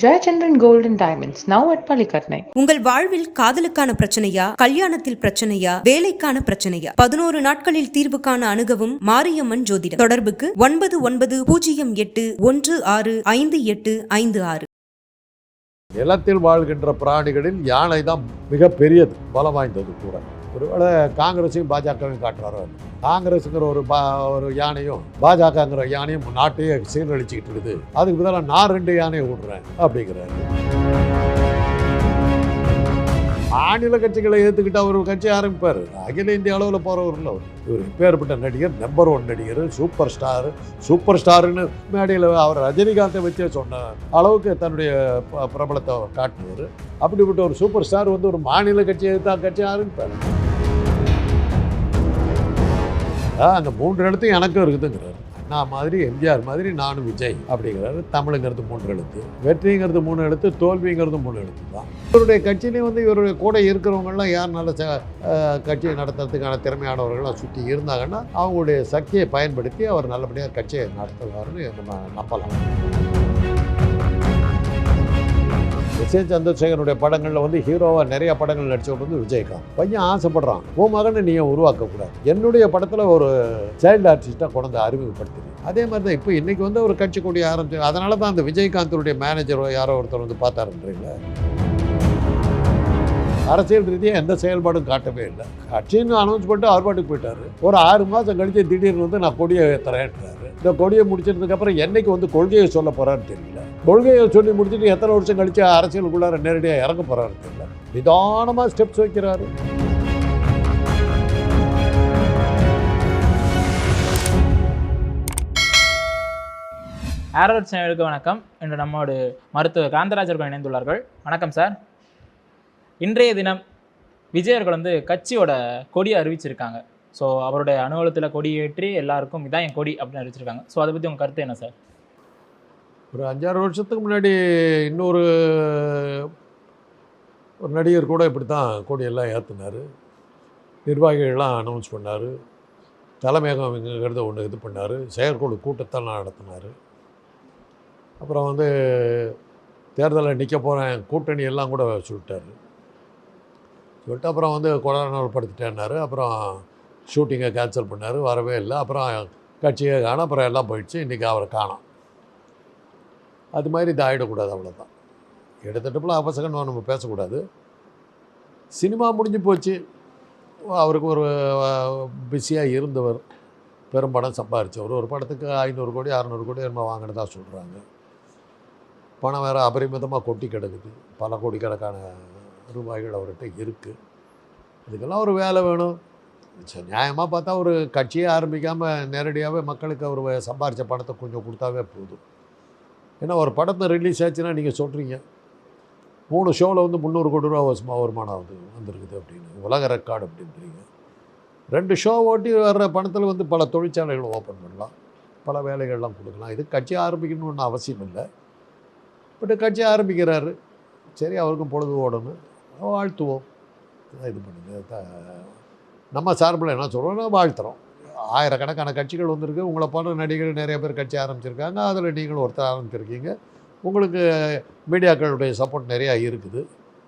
Jayachandran Gold and Diamonds, now at Palikatnai. உங்கள் வாழ்வில் காதலுக்கான பிரச்சனையா கல்யாணத்தில் பிரச்சனையா வேலைக்கான பிரச்சனையா? பதினோரு நாட்களில் தீர்வு காண அணுகவும் மாரியம்மன் ஜோதிடம். தொடர்புக்கு ஒன்பது ஒன்பது பூஜ்ஜியம் எட்டு ஒன்று ஆறு ஐந்து எட்டு ஐந்து ஆறு. நிலத்தில் வாழ்கின்ற பிராணிகளில் யானை தான் மிக பெரியது பலம் வாய்ந்தது கூட. ஒருவேளை காங்கிரஸையும் பாஜகவையும் காட்டுறாரு? காங்கிரஸுங்கிற ஒரு பா ஒரு யானையும் பாஜகங்கிற யானையும் நாட்டையே சீரழிச்சுக்கிட்டு இருக்குது. அதுக்கு பதிலாக நான் ரெண்டு யானையை விடுறேன் அப்படிங்கிறாரு. மாநில கட்சிகளை ஏற்றுக்கிட்டு அவர் கட்சி ஆரம்பிப்பார். அகில இந்திய அளவில் போகிறவர் இல்லை அவர். இவர் பேர்பட்ட நடிகர் நம்பர் ஒன் நடிகர் சூப்பர் ஸ்டார் சூப்பர் ஸ்டாருன்னு மேடையில் அவர் ரஜினிகாந்தை வச்சே சொன்ன அளவுக்கு தன்னுடைய ப- பிரபலத்தை அவர் காட்டுவார். அப்படிப்பட்ட ஒரு சூப்பர் ஸ்டார் வந்து ஒரு மாநில கட்சியை தான் கட்சி ஆரம்பிப்பார். ஆ, அந்த மூன்று இடத்தையும் எனக்கும் இருக்குதுங்கிறார். நான் மாதிரி எம்ஜிஆர் மாதிரி நானும் விஜய் அப்படிங்கிறாரு தமிழுங்கிறது மூன்று எழுத்து. வெற்றிங்கிறது மூணு எழுத்து தோல்விங்கிறது மூணு எழுத்து தான். இவருடைய கட்சியிலையும் வந்து இவருடைய கூட இருக்கிறவங்கெல்லாம் யார் நல்ல ச- கட்சியை நடத்துறதுக்கான திறமையானவர்கள்லாம் சுற்றி இருந்தாங்கன்னா அவங்களுடைய சக்தியை பயன்படுத்தி அவர் நல்லபடியாக கட்சியை நடத்துவார்னு நம்ம நம்பலாம். எஸ். ஏ படங்களில் வந்து ஹீரோவாக நிறைய படங்கள் நடிச்சவர் வந்து விஜயகாந்த். பையன் ஆசைப்படுறான். உன் மகனை நீ உருவாக்கக்கூடாது? என்னுடைய படத்தில் ஒரு சைல்டு ஆர்டிஸ்ட்டாக கொண்டு அறிமுகப்படுத்தி அதே மாதிரி தான் இப்போ இன்றைக்கி வந்து ஒரு கட்சி கொடி ஆரம்பிச்சு அதனால தான் அந்த விஜயகாந்தருடைய மேனேஜரோ யாரோ ஒருத்தர் வந்து பார்த்தாருன்றீங்களா? அரசியல் ரீதியாக எந்த செயல்பாடும் காட்டவே இல்லை. கட்சின்னு அனௌன்ஸ் பண்ணிட்டு அவர் பாட்டுக்கு போயிட்டாரு. ஒரு ஆறு மாதம் கழிச்சு திடீர்னு வந்து நான் கொடியை ஏற்றுறேன்றாரு இந்த கொடியை முடிச்சதுக்கப்புறம் என்னைக்கு வந்து கொள்கையை சொல்ல போகிறான்னு தெரியல. கொள்கையை சொல்லி முடிச்சுட்டு எத்தனை வருஷம் கழிச்சு அரசியலுக்குள்ளார நேரடியாக இறங்க போகிறான்னு தெரியல. நிதானமாக ஸ்டெப்ஸ் வைக்கிறாரு. ஆரோட் சேனலுக்கு வணக்கம். இன்று நம்மோடு மருத்துவர் காந்தராஜர்கள் இணைந்துள்ளார்கள். வணக்கம் சார். இன்றைய தினம் விஜயர்கள் வந்து கட்சியோட கொடியை அறிவிச்சிருக்காங்க. ஸோ அவருடைய அனுகூலத்தில் கொடியேற்றி எல்லாருக்கும் இதான் என் கொடி அப்படின்னு அறிவிச்சிருக்காங்க. ஸோ அதை பற்றி உங்கள் கருத்து என்ன சார்? ஒரு அஞ்சாறு வருஷத்துக்கு முன்னாடி இன்னொரு ஒரு நடிகர் கூட இப்படி தான் கொடியெல்லாம் ஏற்றினார் நிர்வாகிகள்லாம் அனௌன்ஸ் பண்ணார். தலைமையகம் இங்கிறத ஒன்று இது பண்ணார். செயற்குழு கூட்டத்தெல்லாம் நடத்தினார். அப்புறம் வந்து தேர்தலில் நிற்க போகிறேன் கூட்டணி எல்லாம் கூட சொல்லிட்டார் சொல்லிட்டு அப்புறம் வந்து கொரோனாப்படுத்திட்டேன்னாரு அப்புறம் ஷூட்டிங்கை கேன்சல் பண்ணார். வரவே இல்லை. அப்புறம் கட்சியை காண அப்புறம் எல்லாம் போயிடுச்சு. இன்றைக்கி அவரை காணோம். அது மாதிரி இது ஆகிடக்கூடாது அவ்வளோதான் எடுத்துட்டப்பல அவசரம் நம்ம பேசக்கூடாது. சினிமா முடிஞ்சு போச்சு. அவருக்கு ஒரு பிஸியாக இருந்தவர். பெரும் படம் சம்பாரித்தவர் ஒரு படத்துக்கு ஐநூறு கோடி அறநூறு கோடி நம்ம வாங்கினதா சொல்கிறாங்க பணம் வேறு அபரிமிதமாக கொட்டி கிடக்குது. பல கோடிக்கணக்கான ரூபாய்கள் அவர்கிட்ட இருக்குது இதுக்கெல்லாம் ஒரு வேலை வேணும். நியாயமாக பார்த்தா ஒரு கட்சியை ஆரம்பிக்காமல் நேரடியாகவே மக்களுக்கு அவர் சம்பாரித்த பணத்தை கொஞ்சம் கொடுத்தாவே போதும். ஏன்னா ஒரு படத்தை ரிலீஸ் ஆச்சுன்னா நீங்கள் சொல்கிறீங்க மூணு ஷோவில் வந்து முந்நூறு கோடி ரூபா வருஷமா வருமானம் ஆகுது வந்திருக்குது அப்படின்னு. உலக ரெக்கார்டு அப்படின்றீங்க. ரெண்டு ஷோ ஓட்டி வர்ற பணத்தில் வந்து பல தொழிற்சாலைகளை ஓப்பன் பண்ணலாம். பல வேலைகள்லாம் கொடுக்கலாம். இது கட்சி ஆரம்பிக்கணும்னு ஒன்றும் அவசியம் இல்லை. பட் கட்சி ஆரம்பிக்கிறாரு. சரி அவருக்கும் பொழுது ஓடணும். வாழ்த்துவோம். இது பண்ணுங்க த- நம்ம சார்பில் என்ன சொல்கிறோம்னா வாழ்த்துறோம். ஆயிரக்கணக்கான கட்சிகள் வந்திருக்கு. உங்களை போன்ற நடிகர்கள் நிறைய பேர் கட்சி ஆரம்பிச்சிருக்காங்க. அதில் நீங்களும் ஒருத்தர் ஆரம்பிச்சிருக்கீங்க. உங்களுக்கு மீடியாக்களுடைய சப்போர்ட் நிறையா இருக்குது.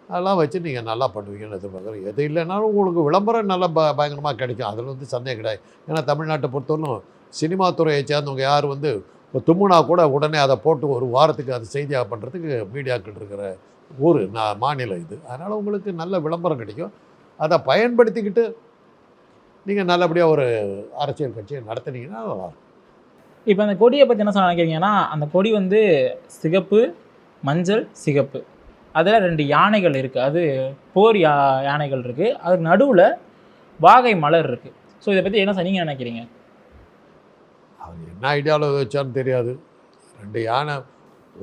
அதெல்லாம் வச்சு நீங்கள் நல்லா பண்ணுவீங்கன்னு எதிர்பார்க்குறோம் எது இல்லைனாலும் உங்களுக்கு விளம்பரம் நல்லா ப பயங்கரமாக கிடைக்கும். அதில் வந்து சந்தேகம் கிடையாது. ஏன்னா தமிழ்நாட்டை பொறுத்தவரைக்கும் சினிமா துறையை சேர்ந்தவங்க யார் வந்து இப்போ தும்முனா கூட உடனே அதை போட்டு ஒரு வாரத்துக்கு அது செய்தியாக பண்ணுறதுக்கு மீடியாக்கள் இருக்கிற ஊர் நான் மாநிலம் இது. அதனால் உங்களுக்கு நல்ல விளம்பரம் கிடைக்கும். அதை பயன்படுத்திக்கிட்டு நீங்கள் நல்லபடியாக ஒரு அரசியல் கட்சியை நடத்துனீங்கன்னா நல்லாயிருக்கும் இப்போ அந்த கொடியை பற்றி என்ன சொல்ல நினைக்கிறீங்கன்னா அந்த கொடி வந்து சிகப்பு மஞ்சள் சிகப்பு. அதில் ரெண்டு யானைகள் இருக்குது. அது போர் யா யானைகள் இருக்குது. அதுக்கு நடுவில் வாகை மலர் இருக்குது. ஸோ இதை பற்றி என்ன சார் நீங்கள் நினைக்கிறீங்க? அவர் என்ன ஐடியாவில் வச்சான்னு தெரியாது. ரெண்டு யானை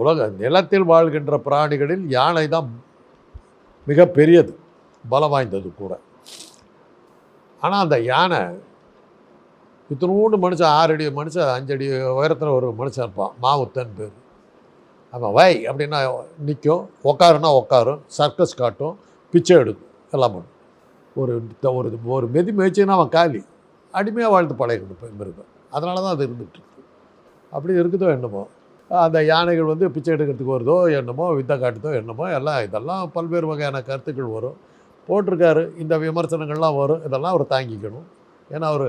உலக நிலத்தில் வாழ்கின்ற பிராணிகளில் யானை தான் மிக பெரியது பலம் வாய்ந்தது கூட. ஆனால் அந்த யானை இத்தனோண்டு மனுஷன் ஆறு அடி மனுஷன் அஞ்சு அடி உயரத்தில் ஒரு மனுஷன் இருப்பான் மாவுத்தன் பேர். அவன் வை அப்படின்னா நிற்கும் உக்காருன்னா உட்காரும் சர்க்கஸ் காட்டும் பிச்சை எடுக்கும் எல்லாம் பண்ணும். ஒரு ஒரு ஒரு மெதி மேய்ச்சின்னா அவன் காலி. அடிமையாக வாழ்ந்து பழகிக்கணும் இப்போ மிருகம். அதனால தான் அது இருந்துட்டு அப்படி இருக்குதோ என்னமோ. அந்த யானைகள் வந்து பிச்சை எடுக்கிறதுக்கு வருதோ என்னமோ வித்தை காட்டுதோ என்னமோ எல்லாம் இதெல்லாம் பல்வேறு வகையான கருத்துக்கள் வரும். போட்டிருக்காரு இந்த விமர்சனங்கள்லாம் வரும். இதெல்லாம் அவர் தாங்கிக்கணும். ஏன்னா அவர்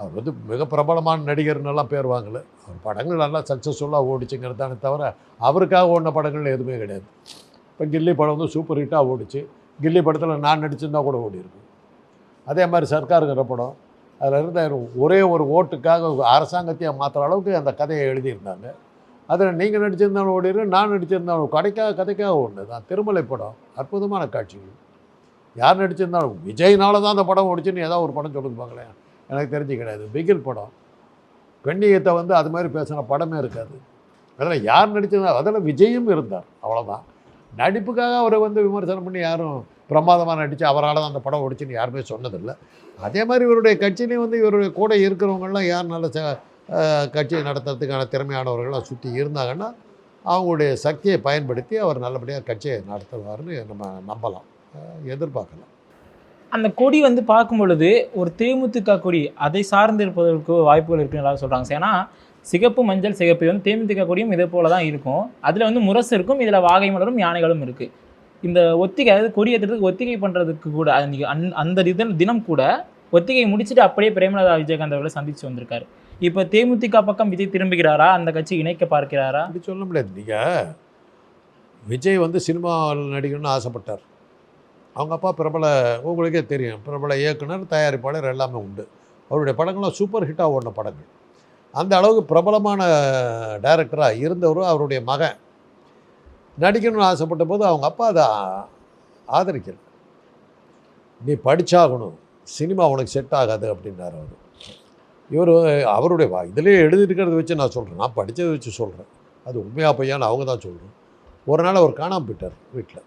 அவர் வந்து மிக பிரபலமான நடிகர்னெல்லாம் பேர் வாங்கல. அவர் படங்கள் நல்லா சக்ஸஸ்ஃபுல்லாக ஓடிச்சுங்கிறது தானே தவிர அவருக்காக ஓடின படங்கள் எதுவுமே கிடையாது. இப்போ கில்லி படம் வந்து சூப்பர் ஹிட்டாக ஓடிச்சு. கில்லி படத்தில் நான் நடிச்சிருந்தா கூட ஓடி இருக்கும் அதே மாதிரி சர்க்காருங்கிற படம் அதில் இருந்த ஒரே ஒரு ஓட்டுக்காக அரசாங்கத்தையே மாற்றுற அளவுக்கு அந்த கதையை எழுதியிருந்தாங்க. அதில் நீங்கள் நடிச்சிருந்தாலும் ஓடிரு நான் நடிச்சிருந்தாலும் கடைக்காக கதைக்காக ஒன்று தான் திருமலை படம் அற்புதமான காட்சிகள். யார் நடிச்சிருந்தாலும் விஜய்னால தான் அந்த படம் ஓடிச்சுன்னு ஏதாவது ஒரு படம் சொல்லுங்க பார்ங்களேன் எனக்கு தெரிஞ்சு கிடையாது. பிகில் படம். பெண்ணியத்தை வந்து அது மாதிரி பேசின படமே இருக்காது. அதில் யார் நடிச்சிருந்தாலும் அதில் விஜயும் இருந்தார். அவ்வளோதான் நடிப்புக்காக அவரை வந்து விமர்சனம் பண்ணி யாரும் பிரமாதமாக நடித்து அவரால் தான் அந்த படம் ஓடிச்சுன்னு யாருமே சொன்னதில்லை. அதே மாதிரி இவருடைய கட்சியிலையும் வந்து இவருடைய கூட இருக்கிறவங்கெல்லாம் யார் நல்ல ச கட்சியை நடத்துறதுக்கான திறமையானவர்கள்லாம் சுற்றி இருந்தாங்கன்னா அவங்களுடைய சக்தியை பயன்படுத்தி அவர் நல்லபடியாக கட்சியை நடத்துவார்னு நம்ம நம்பலாம். எதிர்பார்க்கலாம். அந்த கொடி வந்து பார்க்கும் பொழுது ஒரு தேமுதிக கொடி அதை சார்ந்து இருப்பதற்கு வாய்ப்புகள் இருக்குன்னு எல்லாரும் சொல்கிறாங்க ஏன்னா சிகப்பு மஞ்சள் சிகப்பு வந்து தேமுதிக கொடியும் இதே போல தான் இருக்கும். அதில் வந்து முரசு இருக்கும் இதில் வாகை மலரும் யானைகளும் இருக்குது இந்த ஒத்திகை அதாவது கொடி ஏற்றுறதுக்கு ஒத்திகை பண்ணுறதுக்கு கூட அன்னைக்கு அந் அந்த இதன் தினம் கூட ஒத்திகை முடிச்சுட்டு அப்படியே பிரேமலதா விஜயகாந்த் அவர்களை சந்தித்து வந்திருக்காரு. இப்போ தேமுதிக பக்கம் விஜய் திரும்புகிறாரா? அந்த கட்சி இணைக்க பார்க்கிறாரா? அப்படி சொல்ல முடியாது. நீங்கள் விஜய் வந்து சினிமாவில் நடிக்கணும்னு ஆசைப்பட்டார். அவங்க அப்பா பிரபல உங்களுக்கே தெரியும். பிரபல இயக்குனர் தயாரிப்பாளர் எல்லாமே உண்டு. அவருடைய படங்கள்லாம் சூப்பர் ஹிட்டாக ஓடின படங்கள். அந்த அளவுக்கு பிரபலமான டைரக்டராக இருந்தவரும் அவருடைய மகன். நடிக்கணும்னு ஆசைப்பட்ட போது அவங்க அப்பா அதை ஆதரிக்கல நீ படித்தாகணும் சினிமா உனக்கு செட் ஆகாது அப்படின்னாரு அவர். இவர் அவருடைய வா இதிலே எழுதியிருக்கிறத வச்சு நான் சொல்கிறேன் நான் படித்ததை வச்சு சொல்கிறேன் அது உண்மையாக பையான்னு அவங்க தான் சொல்கிறேன் ஒரு நாள் அவர் காணாமல் போயிட்டார் வீட்டில்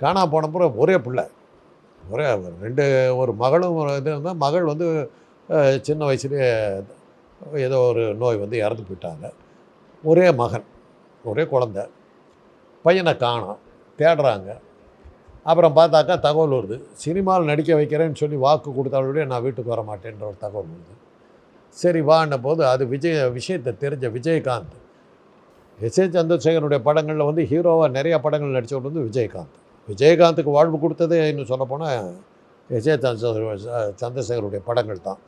காணாமல் போன பிறகு ஒரே பிள்ளை. ஒரே ரெண்டு ஒரு மகளும் ஒரு இது இருந்தால் மகள் வந்து சின்ன வயசுலேயே ஏதோ ஒரு நோய் வந்து இறந்து போயிட்டாங்க. ஒரே மகன் ஒரே குழந்த. பையனை காணோம் தேடுறாங்க. அப்புறம் பார்த்தாக்கா தகவல் வருது. சினிமாவில் நடிக்க வைக்கிறேன்னு சொல்லி வாக்கு கொடுத்தாலுடைய நான் வீட்டுக்கு வர மாட்டேன்ற ஒரு தகவல் வருது. சரி வான்ன போது அது விஜய் விஷயத்தை தெரிஞ்ச விஜயகாந்த். எஸ். ஏ. சந்திரசேகரனுடைய படங்களில் வந்து ஹீரோவாக நிறைய படங்கள் நடித்தவர் வந்து விஜயகாந்த். விஜயகாந்துக்கு வாழ்வு கொடுத்ததே இன்னும் சொல்லப்போனால் எஸ். ஏ. சந்திரசேகர் சந்திரசேகருடைய படங்கள் தான்.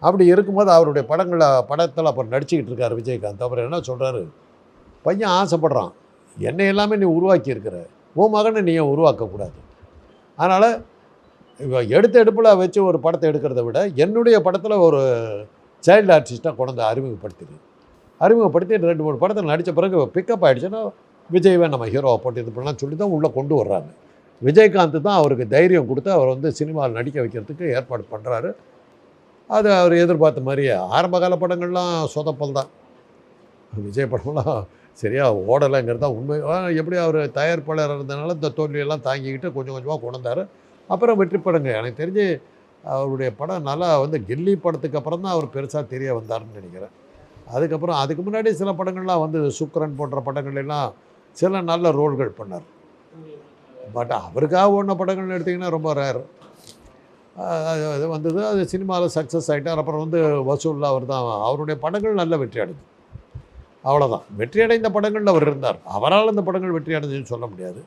அப்படி இருக்கும்போது அவருடைய படங்களை படத்தில் அப்புறம் நடிச்சுக்கிட்டு இருக்கார் விஜயகாந்த். அவர் என்ன சொல்கிறாரு பையன் ஆசைப்படுறான். என்னை எல்லாமே நீ உருவாக்கி இருக்கிற உன் மகனை நீ உருவாக்கக்கூடாது? அதனால் இவ எடுத்த எடுப்பில் வச்சு ஒரு படத்தை எடுக்கிறத விட என்னுடைய படத்தில் ஒரு சைல்டு ஆர்டிஸ்ட்டாக கொண்டு அறிமுகப்படுத்திடு. அறிமுகப்படுத்தி ரெண்டு மூணு படத்தில் நடித்த பிறகு பிக்கப் ஆகிடுச்சுன்னா விஜய்வே நம்ம ஹீரோவை போட்டு இது பண்ணலாம் சொல்லி தான் உள்ளே கொண்டு வர்றாங்க. விஜயகாந்த் தான் அவருக்கு தைரியம் கொடுத்து அவர் வந்து சினிமாவில் நடிக்க வைக்கிறதுக்கு ஏற்பாடு பண்ணுறாரு அது அவர் எதிர்பார்த்த மாதிரியே. ஆரம்ப கால படங்கள்லாம் சொதப்பல் தான். விஜய் படம்லாம் சரியாக ஓடலைங்கிறது தான் உண்மை எப்படி அவர் தயாரிப்பாளர் இருந்தனால இந்த தோல்வியெல்லாம் தாங்கிக்கிட்டு கொஞ்சம் கொஞ்சமாக கொண்டாந்தார். அப்புறம் வெற்றி படங்க எனக்கு தெரிஞ்சு அவருடைய படம் நல்லா வந்து கில்லி படத்துக்கு அப்புறம் தான் அவர் பெருசாக தெரிய வந்தார்னு நினைக்கிறேன். அதுக்கப்புறம் அதுக்கு முன்னாடி சில படங்கள்லாம் வந்து சுக்கரன் போன்ற படங்கள்லாம் சில நல்ல ரோல்கள் பண்ணார். பட் அவருக்காக ஓடின படங்கள்னு எடுத்திங்கன்னா ரொம்ப ரேர் அது வந்தது அது சினிமாவில் சக்ஸஸ் ஆகிட்டார் அப்புறம் வந்து வசூலில் அவர் தான். அவருடைய படங்கள் நல்ல வெற்றி அடைஞ்சு அவ்வளோதான் வெற்றி அடைந்த படங்களில் அவர் இருந்தார். அவரால் அந்த படங்கள் வெற்றி அடைஞ்சதுன்னு சொல்ல முடியாது.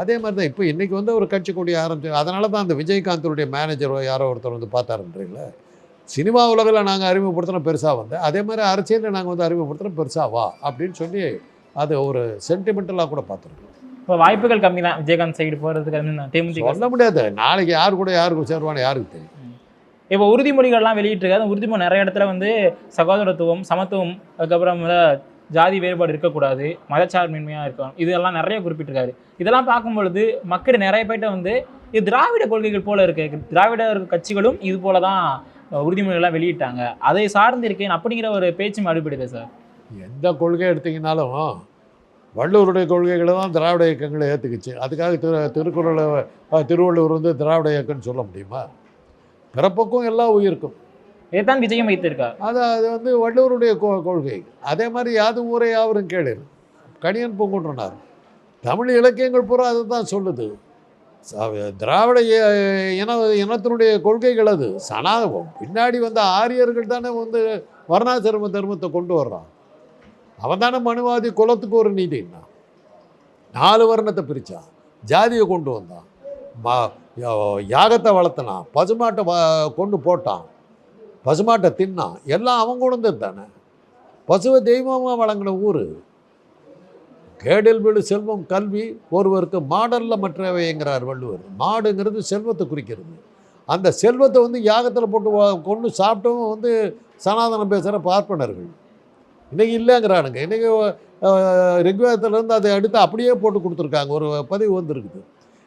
அதே மாதிரி தான் இப்போ இன்றைக்கி வந்து ஒரு கட்சி கொடி ஆரம்பிச்சு அதனால தான் அந்த விஜயகாந்தனுடைய மேனேஜரோ யாரோ ஒருத்தர் வந்து பார்த்தாருன்றீங்களே சினிமா உலகில் நாங்கள் அறிமுகப்படுத்தினோம் பெருசாக வந்தேன் அதே மாதிரி அரசியலில் நாங்கள் வந்து அறிமுகப்படுத்தினோம் பெருசாக வா அப்படின்னு சொல்லி அது ஒரு சென்டிமெண்டலாக கூட பார்த்துருக்கோம். இப்போ வாய்ப்புகள் கம்மி தான் விஜயகாந்த் சைடு போகிறதுக்கு சொல்ல முடியாது. நாளைக்கு யார் கூட யாருக்கு சேருவான்னு யாருக்கு தெரியும். இப்போ உறுதிமொழிகள்லாம் வெளியிட்டிருக்காரு உறுதிமொழி நிறைய இடத்துல வந்து சகோதரத்துவம் சமத்துவம் அதுக்கப்புறம் ஜாதி வேறுபாடு இருக்கக்கூடாது மதச்சார்பின்மையாக இருக்கணும். இதெல்லாம் நிறைய குறிப்பிட்டிருக்காரு. இதெல்லாம் பார்க்கும் பொழுது மக்கள் நிறைய பேர்ட்ட வந்து இது திராவிட கொள்கைகள் போல இருக்கு திராவிட கட்சிகளும் இது போல தான் உறுதிமொழிகள்லாம் வெளியிட்டாங்க. அதை சார்ந்து இருக்கேன் அப்படிங்கிற ஒரு பேச்சும் அடிப்படுது சார். எந்த கொள்கை எடுத்தீங்கனாலும் வள்ளுவருடைய கொள்கைகளை தான் திராவிட இயக்கங்களை ஏற்றுக்குச்சு அதுக்காக திரு திருக்குறளை திருவள்ளுவர் வந்து திராவிட இயக்கம்னு சொல்ல முடியுமா? பிறப்புக்கும் எல்லா உயிருக்கும். இதைத்தான் விஜயம் வைத்திருக்கார். அது அது வந்து வள்ளுவருடைய கொ கொள்கை. அதே மாதிரி யாதும் ஊரே யாவரும் கேளு. கணியன் பூங்குன்றனார். தமிழ் இலக்கியங்கள் பூரா அதை தான் சொல்லுது திராவிட இன இனத்தினுடைய கொள்கைகள் அது. சனா பின்னாடி வந்த ஆரியர்கள் தானே வந்து வர்ணாசிரம தர்மத்தை கொண்டு வர்றான். அவன் தானே மனுவாதி குலத்துக்கு ஒரு நீதின்னா நாலு வர்ணத்தை பிரித்தான் ஜாதியை கொண்டு வந்தான். யாகத்தை வளர்த்தினான். பசுமாட்டை வ- கொண்டு போட்டான். பசுமாட்டை தின்னான். எல்லாம் அவன் கொண்டு தானே? பசுவை தெய்வமாக வழங்கின ஊர். கேடில் வீடு செல்வம் கல்வி ஒருவருக்கு மாடலில் மற்றவைங்கிறார் வள்ளுவர். மாடுங்கிறது செல்வத்தை குறிக்கிறது. அந்த செல்வத்தை வந்து யாகத்தில் போட்டு கொண்டு சாப்பிட்டவங்க வந்து சனாதனம் பேசுகிற பார்ப்பனர்கள். இன்றைக்கி இல்லைங்கிறானுங்க. இன்றைக்கி ரிக்வேதத்துலேருந்து அதை எடுத்து அப்படியே போட்டு கொடுத்துருக்காங்க. ஒரு பதிவு வந்துருக்குது.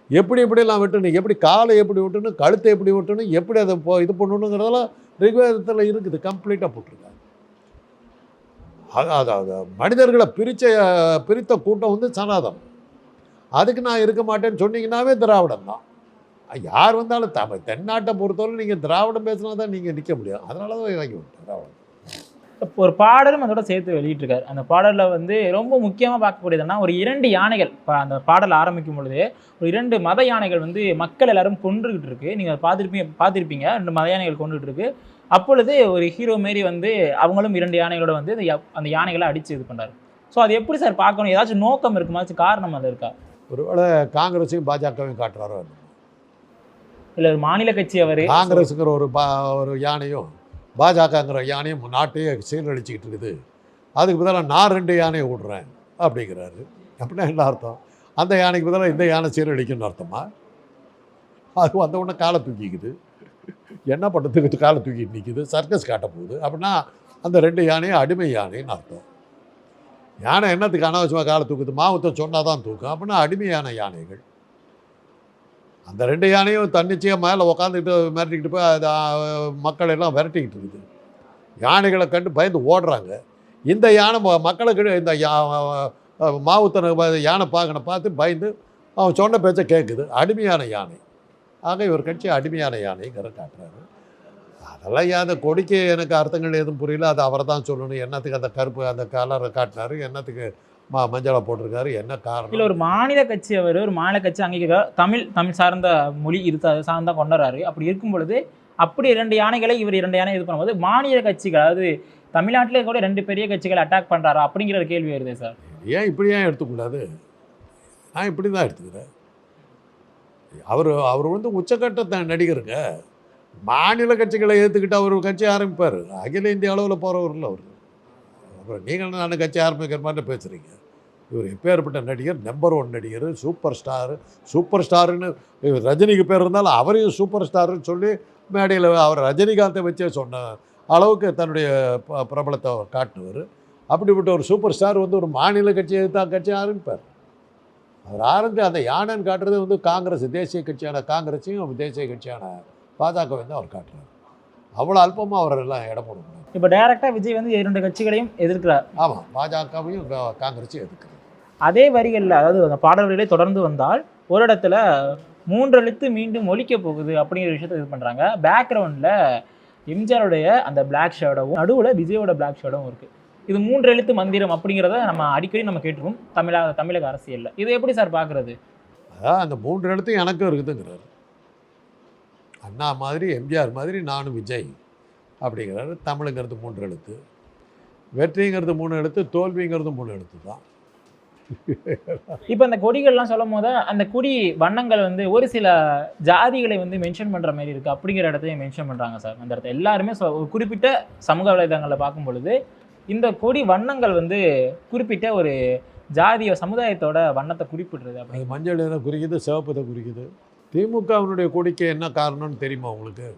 எப்படி எப்படிலாம் வெட்டணும் எப்படி காலை எப்படி வெட்டணும் கழுத்தை எப்படி வெட்டணும் எப்படி அதை போ இது பண்ணணுங்கிறதெல்லாம் ரிக்வேதத்தில் இருக்குது கம்ப்ளீட்டாக போட்டிருக்காங்க. அது மனிதர்களை பிரித்த பிரித்த கூட்டம் வந்து சனாதனம். அதுக்கு நான் இருக்க மாட்டேன்னு சொன்னீங்கன்னாவே திராவிடம் தான். யார் வந்தாலும் தமிழ் தென்னாட்டை பொறுத்தவரை நீங்கள் திராவிடம் பேசினா தான் நீங்கள் நிற்க முடியும். அதனால தான் இறங்கி விட்டேன் திராவிடம். ஒரு பாடலும் அதோட சேர்த்து வெளியிட்டிருக்காரு. அந்த பாடலில் வந்து ரொம்ப முக்கியமாக பார்க்கக்கூடியதுன்னா ஒரு இரண்டு யானைகள் இப்போ அந்த பாடல் ஆரம்பிக்கும் பொழுது ஒரு இரண்டு மத யானைகள் வந்து மக்கள் எல்லாரும் கொன்றுகிட்டு இருக்கு. நீங்கள் பார்த்துருப்பீங்க பார்த்துருப்பீங்க. ரெண்டு மத யானைகள் கொண்டுகிட்டு இருக்கு. அப்பொழுது ஒரு ஹீரோ மாரி வந்து அவங்களும் இரண்டு யானைகளோட வந்து அந்த யானைகளை அடித்து இது பண்ணாரு ஸோ அது எப்படி சார் பார்க்கணும்? ஏதாச்சும் நோக்கம் இருக்குமாச்சும் காரணம் அது இருக்கா? ஒருவேளை காங்கிரஸையும் பாஜகவையும் காட்டுறாரோ. இல்லை ஒரு மாநில கட்சி அவர். காங்கிரஸுங்கிற ஒரு பா ஒரு யானையும் பாஜகங்கிற யானையும் நாட்டையே சீரழிச்சிக்கிட்டு இருக்குது. அதுக்கு பதிலாக நான் ரெண்டு யானையை விடுறேன் அப்படிங்கிறாரு. அப்படின்னா என்ன அர்த்தம்? அந்த யானைக்கு பதிலாக இந்த யானை சீரழிக்குன்னு அர்த்தமா? அது வந்த உடனே காலை தூக்கிக்குது. என்ன பண்ணுறதுக்கு காலை தூக்கிட்டு நிற்கிது சர்க்கஸ் காட்ட போகுது. அப்படின்னா அந்த ரெண்டு யானையும் அடிமை யானைன்னு அர்த்தம். யானை என்னத்துக்கு அனாவசியமாக காலை தூக்குது? மாவுத்த சொன்னால் தான் தூக்கும். அப்படின்னா அடிமையான யானைகள். அந்த ரெண்டு யானையும் தன்னிச்சையாக மேலே உக்காந்துக்கிட்டு மிரட்டிக்கிட்டு போய் அது மக்கள் எல்லாம் விரட்டிக்கிட்டு இருக்குது. யானைகளை கண்டு பயந்து ஓடுறாங்க. இந்த யானை ம- இந்த யா மாவுத்தனை யானை பார்க்கனை பார்த்து பயந்து அவன் சொன்ன பேச்சை கேட்குது அடிமையான யானை. ஆக இவர் கட்சி அடிமையான யானைங்கிற காட்டுறாரு. அதெல்லாம் ஏன் அந்த கொடிக்கு எனக்கு அர்த்தங்கள் எதுவும் புரியல. அது அவரை தான் சொல்லணும். என்னத்துக்கு அந்த கருப்பு அந்த கலரை காட்டினார் என்னத்துக்கு மஞ்சளை போட்டிருக்காரு. என்ன இல்லை காரணம் ஒரு மாநில கட்சி அவர் ஒரு மாநில கட்சி அங்கீக தமிழ் தமிழ் சார்ந்த மொழி சா- சார்ந்தா கொண்டாடுறாரு. அப்படி இருக்கும் பொழுது அப்படி இரண்டு யானைகளை இவர் இரண்டு யானை இது பண்ணும்போது மாநில கட்சிகள் அதாவது தமிழ்நாட்டிலே கூட ரெண்டு பெரிய கட்சிகளை அட்டாக் பண்றாரா? அப்படிங்கிற ஒரு கேள்வி வருது சார் ஏன் இப்படி ஏன் எடுத்துக்கூடாது நான் இப்படி தான் எடுத்துக்கிறேன். அவர் அவர் வந்து உச்சக்கட்ட நடிகருங்க மாநில கட்சிகளை ஏற்றுக்கிட்டு அவர் கட்சி ஆரம்பிப்பார். அகில இந்திய அளவில் போகிறவரில் அவர். அப்புறம் நீங்கள் நான் கட்சி ஆரம்பிக்கிற மாதிரி பேசுகிறீங்க இவர் எப்பேற்பட்ட நடிகர்? நம்பர் ஒன் நடிகர் சூப்பர் ஸ்டார் சூப்பர் ஸ்டாருன்னு இவர் ரஜினிக்கு பேர் இருந்தாலும் அவரையும் சூப்பர் ஸ்டாருன்னு சொல்லி மேடையில் அவர் ரஜினிகாந்தை வச்சே சொன்ன அளவுக்கு தன்னுடைய ப- பிரபலத்தை அவர் அப்படிப்பட்ட ஒரு சூப்பர் ஸ்டார் வந்து ஒரு மாநில கட்சியை தான் கட்சி ஆரம்பிப்பார். அவர் ஆரம்பி அந்த யானைன்னு காட்டுறது வந்து காங்கிரஸ் தேசிய கட்சியான காங்கிரஸையும் தேசிய கட்சியான பாஜக வந்து அவர் காட்டுறாரு. அவ்வளோ அல்பமாக அவர் எல்லாம் இடம் போட இப்போ டைரக்டா விஜய் வந்து இரண்டு கட்சிகளையும் எதிர்க்கிறார். ஆமாம் பாஜகவையும் காங்கிரஸையும் எதுக்குறது அதே வரிகளில் அதாவது அந்த பாடல் வரிகளே தொடர்ந்து வந்தால் ஒரு இடத்துல மூன்று எழுத்து மீண்டும் ஒலிக்க போகுது அப்படிங்கிற விஷயத்த இது பண்றாங்க. பேக்ரவுண்டில் எம்ஜிஆருடைய அந்த பிளாக் ஷேடோவும் நடுவில் விஜயோட பிளாக் ஷேடோவும் இருக்கு. இது மூன்று எழுத்து மந்திரம் அப்படிங்கிறத நம்ம அடிக்கடி நம்ம கேட்டிருக்கோம் தமிழக தமிழக அரசியல்ல. இது எப்படி சார் பார்க்கறது? அதான் அந்த மூன்று இடத்தையும் எனக்கும் இருக்குதுங்கிறாரு. அண்ணா மாதிரி எம்ஜிஆர் மாதிரி நானும் விஜய். அப்படிங்கிறாரு தமிழுங்கிறது மூன்று எழுத்து. வெற்றிங்கிறது மூணு எழுத்து தோல்விங்கிறது மூணு எழுத்து தான். இப்போ இந்த கொடிகள்லாம் சொல்லும் போது அந்த கொடி வண்ணங்கள் வந்து ஒரு சில ஜாதிகளை வந்து மென்ஷன் பண்ற மாதிரி இருக்கு. அப்படிங்கிற இடத்தையும் மென்ஷன் பண்றாங்க சார். அந்த இடத்த எல்லாருமே ஒரு குறிப்பிட்ட சமூக வலைதளங்களில் பார்க்கும் பொழுது இந்த கொடி வண்ணங்கள் வந்து குறிப்பிட்ட ஒரு ஜாதிய சமுதாயத்தோட வண்ணத்தை குறிப்பிடுறது அப்படி. மஞ்சள் குறிக்குது சிவப்பு எதை குறிக்குது. திமுகவினுடைய கொடிக்கு என்ன காரணம்னு தெரியுமா உங்களுக்கு?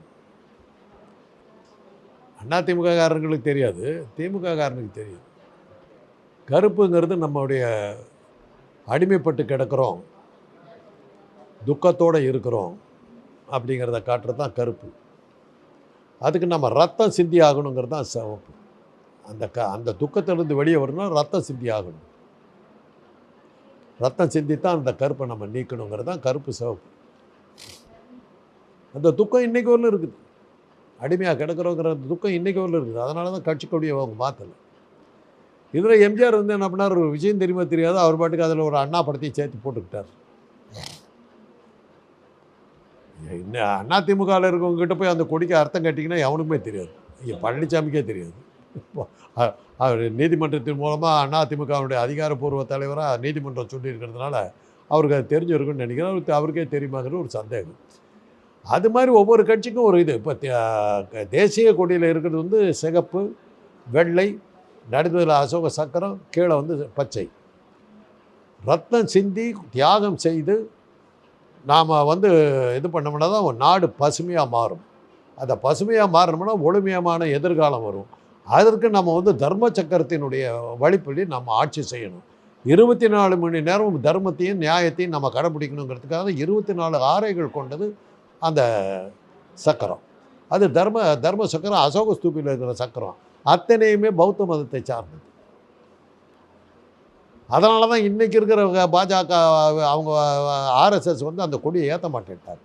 அண்ணா திமுககாரர்களுக்கு தெரியாது திமுககாரனுக்கு தெரியும். கருப்புங்கிறது நம்மளுடைய அடிமைப்பட்டு கிடக்கிறோம் துக்கத்தோடு இருக்கிறோம் அப்படிங்கிறத காட்டுறது தான் கருப்பு. அதுக்கு நம்ம ரத்தம் சிந்தி ஆகணுங்கிறது தான் சிவப்பு. அந்த க அந்த துக்கத்திலிருந்து வெளியே வரணும்னா ரத்தம் சிந்தி ஆகணும். ரத்தம் சிந்தி தான் அந்த கருப்பை நம்ம நீக்கணுங்கிறது தான் கருப்பு சிவப்பு. அந்த துக்கம் இன்றைக்கு வரலும் இருக்குது. அடிமையாக கிடக்கிறோங்கிற அந்த துக்கம் இன்றைக்கு வரல இருக்குது. அதனால தான் கட்சி கொடியை அவங்க மாற்றலை இதில் எம்ஜிஆர் வந்து என்ன பண்ணார்? ஒரு விஷயம் தெரியுமா தெரியாது அவர் பாட்டுக்கு அதில் ஒரு அண்ணா படத்தையும் சேர்த்து போட்டுக்கிட்டார். இன்னும் அண்ணா இருக்கவங்ககிட்ட போய் அந்த கொடிக்கு அர்த்தம் கட்டிங்கன்னா எவனுக்குமே தெரியாது. இங்கே பழனிசாமிக்கே தெரியாது. அவர் நீதிமன்றத்தின் மூலமாக அதிமுகவுடைய அதிகாரப்பூர்வ தலைவராக நீதிமன்றம் சொல்லியிருக்கிறதுனால அவருக்கு அது தெரிஞ்சிருக்குன்னு நினைக்கிறேன். அவருக்கு அவருக்கே தெரியுமாங்கிற ஒரு சந்தேகம். அது மாதிரி ஒவ்வொரு கட்சிக்கும் ஒரு இது. இப்போ தேசிய கொடியில் இருக்கிறது வந்து சிகப்பு வெள்ளை நடுவில் அசோக சக்கரம் கீழே வந்து பச்சை. ரத்தம் சிந்தி தியாகம் செய்து நாம் வந்து இது பண்ணோம்னா தான் நாடு பசுமையாக மாறும். அந்த பசுமையாக மாறணும்னா ஒழுமையமான எதிர்காலம் வரும். அதற்கு நம்ம வந்து தர்ம சக்கரத்தினுடைய வழிப்படி நம்ம ஆட்சி செய்யணும். இருபத்தி நாலு மணி நேரம் தர்மத்தையும் நியாயத்தையும் நம்ம கடைபிடிக்கணுங்கிறதுக்காக இருபத்தி நாலு ஆரைகள் கொண்டது அந்த சக்கரம். அது தர்ம தர்ம சக்கரம் அசோக ஸ்தூபியில் இருக்கிற சக்கரம். அத்தனையுமே பௌத்த மதத்தை சார்ந்தது. அதனால தான் இன்றைக்கி இருக்கிற பாஜக அவங்க ஆர்எஸ்எஸ் வந்து அந்த கொடியை ஏற்ற மாட்டேன்ட்டார்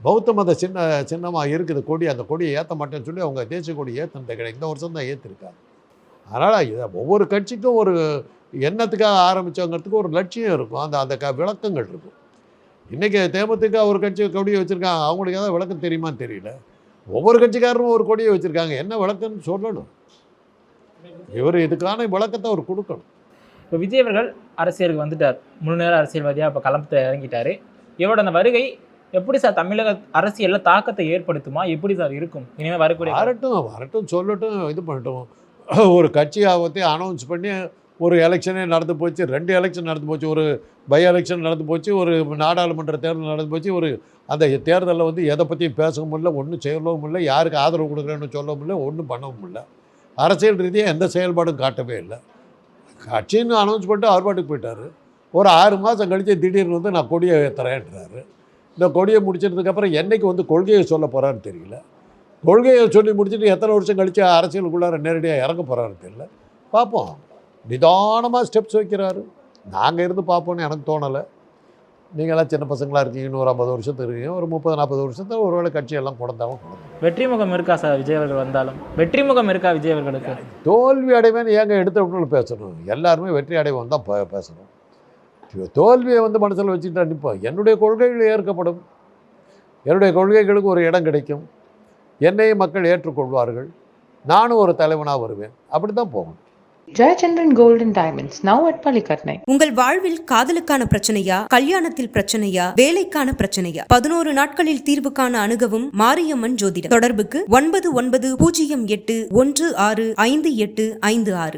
பௌத்த மத சின்ன சின்னமாக இருக்குது கொடி அந்த கொடியை ஏற்ற மாட்டேன்னு சொல்லி அவங்க தேசிய கொடி ஏற்றுனது கிடையாது. இந்த வருஷம் தான் ஏற்றிருக்காங்க அதனால் இதை ஒவ்வொரு கட்சிக்கும் ஒரு எண்ணத்துக்காக ஆரம்பித்தவங்கிறதுக்கு ஒரு லட்சியம் இருக்கும். அந்த அந்த க விளக்கங்கள் இருக்கும். இன்றைக்கி தேமுதிக ஒரு கட்சி கொடியை வச்சுருக்காங்க. அவங்களுக்கு ஏதாவது விளக்கம் தெரியுமான்னு தெரியல. ஒவ்வொரு கட்சிக்காரரும் ஒரு கொடியை வச்சுருக்காங்க. என்ன விளக்கம்னு சொல்லணும். இவர் இதுக்கான விளக்கத்தை அவர் கொடுக்கணும். இப்போ விஜய் அவர்கள் அரசியலுக்கு வந்துட்டார். முழு நேர அரசியல்வாதியாக இப்போ களத்தில் இறங்கிட்டாரு. இவரோட அந்த வருகை எப்படி சார் தமிழக அரசியலில் தாக்கத்தை ஏற்படுத்துமா? எப்படி சார் இருக்கும்? இனிமேல் வரக்கூடிய வரட்டும் வரட்டும் சொல்லட்டும் இது பண்ணட்டும். ஒரு கட்சியை பற்றி அனௌன்ஸ் பண்ணி ஒரு எலெக்ஷனே நடந்து போச்சு ரெண்டு எலெக்ஷன் நடந்து போச்சு ஒரு பை எலெக்ஷன் நடந்து போச்சு ஒரு நாடாளுமன்ற தேர்தல் நடந்து போச்சு ஒரு அந்த தேர்தலில் வந்து எதை பற்றியும் பேசவும் இல்லை ஒன்றும் செய்யவும் இல்லை யாருக்கு ஆதரவு கொடுக்குறேன்னு சொல்லவும் இல்லை ஒன்றும் பண்ணவும் இல்லை அரசியல் ரீதியாக எந்த செயல்பாடும் காட்டவே இல்லை. கட்சின்னு அனௌன்ஸ் பண்ணிட்டு அவர் பாட்டுக்கு போயிட்டார். ஒரு ஆறு மாதம் கழித்து திடீர்னு வந்து நான் கொடியை ஏற்றுறேன்றாரு இந்த கொடியை முடிச்சதுக்கப்புறம் என்னைக்கு வந்து கொள்கையை சொல்ல போகிறான்னு தெரியல. கொள்கையை சொல்லி முடிச்சுட்டு எத்தனை வருஷம் கழித்து அரசியலுக்குள்ளார நேரடியாக இறங்க போகிறான்னு தெரியல. பார்ப்போம். நிதானமாக ஸ்டெப்ஸ் வைக்கிறாரு. நாங்கள் இருந்து பார்ப்போன்னு எனக்கு தோணலை. நீங்களாம் சின்ன பசங்களாக இருக்கீங்க ஒரு ஐம்பது வருஷத்துக்கு இருக்கீங்க ஒரு முப்பது நாற்பது வருஷத்துல ஒருவேளை கட்சியெல்லாம் கொண்டாங்க வெற்றி முகம் இருக்கா சார் விஜய் அவர்கள் வந்தாலும்? வெற்றி முகம் இருக்கா விஜய் அவர்களுக்கு? தோல்வி அடைவேன்னு ஏங்க எடுத்த உடனே பேசணும்? எல்லாருமே வெற்றி அடைவோம் தான் பேசணும். தோல்வியை வந்து மனசில் வச்சுக்கிட்டு நிற்போம் என்னுடைய கொள்கைகள் ஏற்கப்படும். என்னுடைய கொள்கைகளுக்கு ஒரு இடம் கிடைக்கும். என்னையும் மக்கள் ஏற்றுக்கொள்வார்கள். நானும் ஒரு தலைவனாக வருவேன். அப்படி தான் போகணும். Jayachandran Gold and Diamonds, now at உங்கள் வாழ்வில் காதலுக்கான பிரச்சனையா கல்யாணத்தில் பிரச்சனையா வேலைக்கான பிரச்சனையா? பதினோரு நாட்களில் தீர்வு காண அணுகவும் மாரியம்மன் ஜோதிடம். தொடர்புக்கு ஒன்பது ஒன்பது பூஜ்ஜியம் எட்டு ஒன்று ஆறு ஐந்து எட்டு ஐந்து ஆறு.